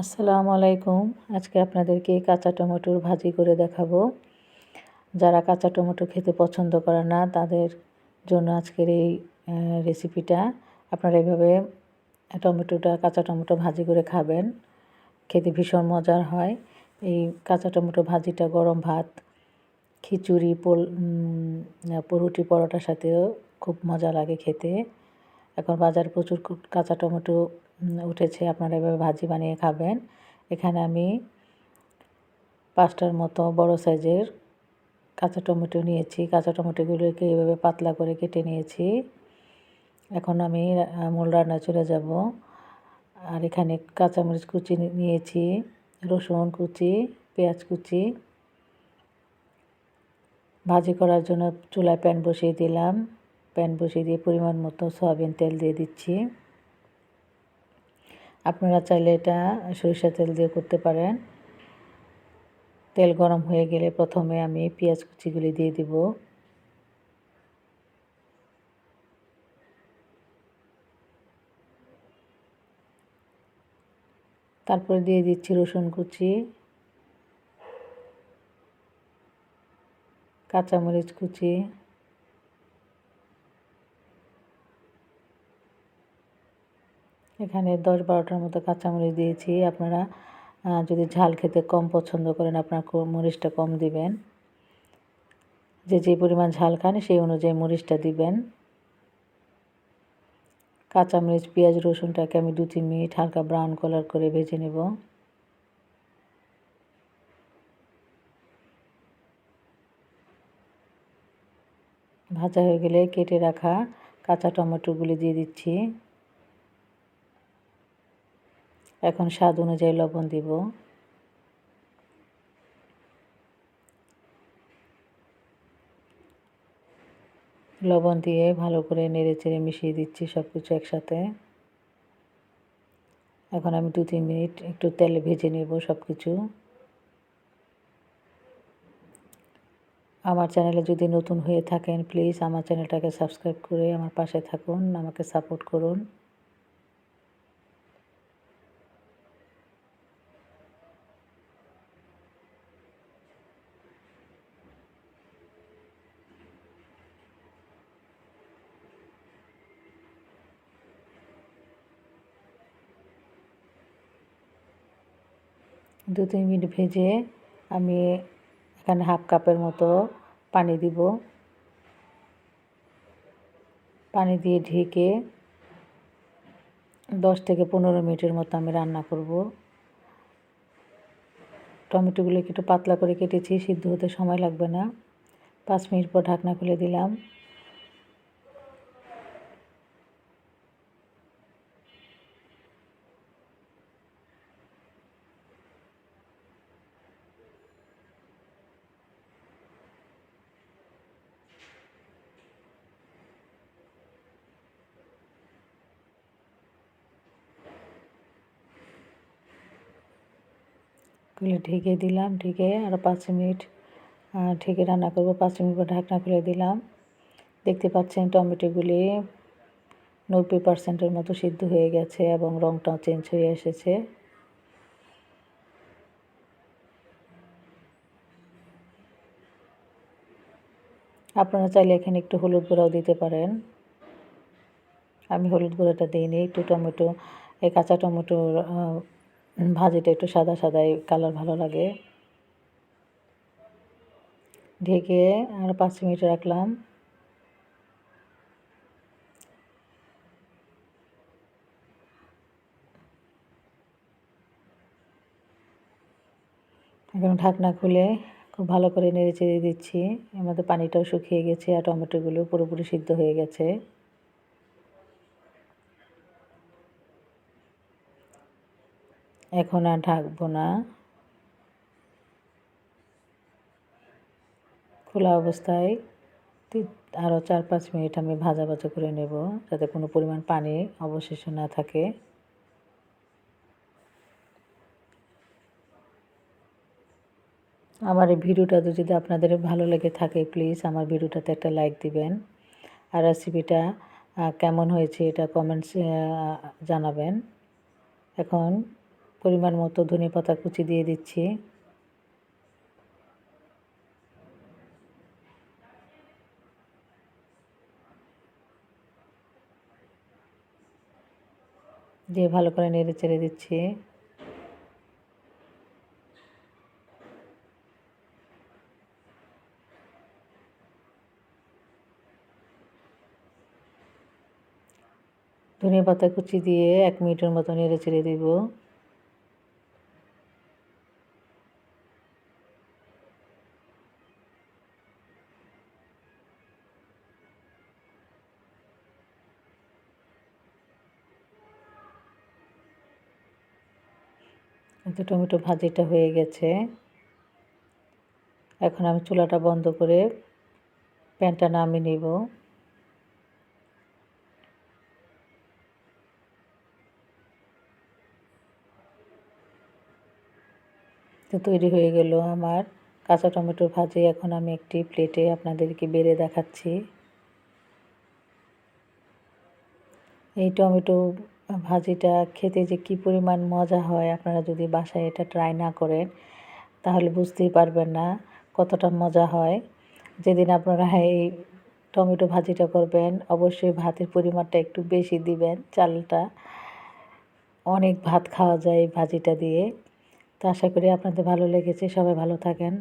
আসসালামু আলাইকুম। আজকে আপনাদেরকে কাঁচা টমেটোর ভাজি করে দেখাবো। যারা কাঁচা টমেটো খেতে পছন্দ করে না, তাদের জন্য আজকের এই রেসিপিটা আপনারা এইভাবে টমেটোটা, কাঁচা টমেটো ভাজি করে খাবেন। খেতে ভীষণ মজার হয়। এই কাঁচা টমেটো ভাজিটা গরম ভাত, খিচুড়ি, পোল রুটি পরোটার সাথেও খুব মজা লাগে খেতে। এখন বাজার প্রচুর কাঁচা টমেটো উঠেছে, আপনারা এভাবে ভাজি বানিয়ে খাবেন। এখানে আমি পাঁচটার মতো বড় সাইজের কাঁচা টমেটো নিয়েছি। কাঁচা টমেটোগুলোকে এভাবে পাতলা করে কেটে নিয়েছি। এখন আমি মূল রান্না চলে যাব। আর এখানে কাঁচামরিচ কুচি নিয়েছি, রসুন কুচি, পেঁয়াজ কুচি। ভাজি করার জন্য চুলায় প্যান বসিয়ে দিলাম। প্যান বসিয়ে দিয়ে পরিমাণ মতো সয়াবিন তেল দিয়ে দিচ্ছি। আপনারা চাইলে এটা সরিষা তেল দিয়ে করতে পারেন। তেল গরম হয়ে গেলে প্রথমে আমি পেঁয়াজ কুচিগুলি দিয়ে দিব। তারপরে দিয়ে দিচ্ছি রসুন কুচি। কাঁচামরিচ কুচি। এখানে দশ বারোটার মতো কাঁচামরিচ দিয়েছি। আপনারা যদি ঝাল খেতে কম পছন্দ করেন, আপনার মরিচটা কম দিবেন। যে যে পরিমাণ ঝাল খান, সেই অনুযায়ী মরিচটা দিবেন। কাঁচামরিচ, পেঁয়াজ, রসুনটাকে আমি দু, তিন মিনিট হালকা ব্রাউন কালার করে ভেজে নেব। ভাজা হয়ে গেলে কেটে রাখা কাঁচা টমেটোগুলি দিয়ে দিচ্ছি। এখন স্বাদ অনুযায়ী লবণ দিব। লবণ দিয়ে ভালো করে নেড়ে চেড়ে মিশিয়ে দিচ্ছি সব কিছু একসাথে। এখন আমি দু তিন মিনিট একটু তেলে ভেজে নেব সব কিছু আমার চ্যানেলে যদি নতুন হয়ে থাকেন, প্লিজ আমার চ্যানেলটাকে সাবস্ক্রাইব করে আমার পাশে থাকুন, আমাকে সাপোর্ট করুন। দু, তিন মিনিট ভেজে আমি এখানে হাফ কাপের মতো পানি দিব। পানি দিয়ে ঢেকে দশ থেকে পনেরো মিনিটের মতো আমি রান্না করব। টমেটোগুলোকে একটু পাতলা করে কেটেছি, সিদ্ধ হতে সময় লাগবে না। পাঁচ মিনিট পর ঢাকনা খুলে দিলাম। খুলে ঢেকে দিলাম, ঢেকে আরও পাঁচ মিনিট ঢেকে রান্না করব। পাঁচ মিনিট পর ঢাকনা খুলে দিলাম। দেখতে পাচ্ছেন টমেটোগুলি নব্বই পার্সেন্টের মতো সিদ্ধ হয়ে গেছে এবং রঙটাও চেঞ্জ হয়ে এসেছে। আপনারা চাইলে এখানে একটু হলুদ গুঁড়াও দিতে পারেন। আমি হলুদ গুঁড়োটা দিইনি, একটু টমেটো, এই কাঁচা টমেটোর ভাজিটা একটু সাদা সাদাই, কালার ভালো লাগে। ঢেকে আর পাঁচ মিনিট রাখলাম। এখন ঢাকনা খুলে খুব ভালো করে নেড়ে চেড়ে দিচ্ছি। মধ্যে পানিটাও শুকিয়ে গেছে আর টমেটোগুলো পুরোপুরি সিদ্ধ হয়ে গেছে। এখন আর ঢাকবো না। খোলা অবস্থায় আরও চার, পাঁচ মিনিট আমি ভাজা ভাজা করে নেব যাতে কোনো পরিমাণ পানি অবশেষ না থাকে। আমার এই ভিডিওটা যদি আপনাদের ভালো লেগে থাকে, প্লিজ আমার ভিডিওটাতে একটা লাইক দিবেন। আর রেসিপিটা কেমন হয়েছে এটা কমেন্টস জানাবেন। এখন পরিমাণ মতো ধনে পাতা কুচি দিয়ে দিচ্ছি। দিয়ে ভালো করে নেড়ে চেড়ে দিচ্ছি। ধনে পাতা কুচি দিয়ে এক মিনিটের মতো নেড়ে চেড়ে দেব। তো টমেটো ভাজিটা হয়ে গেছে। এখন আমি চুলাটা বন্ধ করে প্যানটা নামিয়ে নিব। তো তৈরি হয়ে গেল আমার কাঁচা টমেটো ভাজি। এখন আমি একটি প্লেটে আপনাদেরকে বেড়ে দেখাচ্ছি। এই টমেটো ভাজিটা খেতে যে কি পরিমাণ মজা হয়, আপনারা যদি বাসায় এটা ট্রাই না করেন, তাহলে বুঝতেই পারবেন না কতটা মজা হয়। যেদিন আপনারা এই টমেটো ভাজিটা করবেন, অবশ্যই ভাতের পরিমাণটা একটু বেশি দিবেন চালটা। অনেক ভাত খাওয়া যায় এই ভাজিটা দিয়ে। তো আশা করি আপনাদের ভালো লেগেছে, সবাই ভালো থাকেন।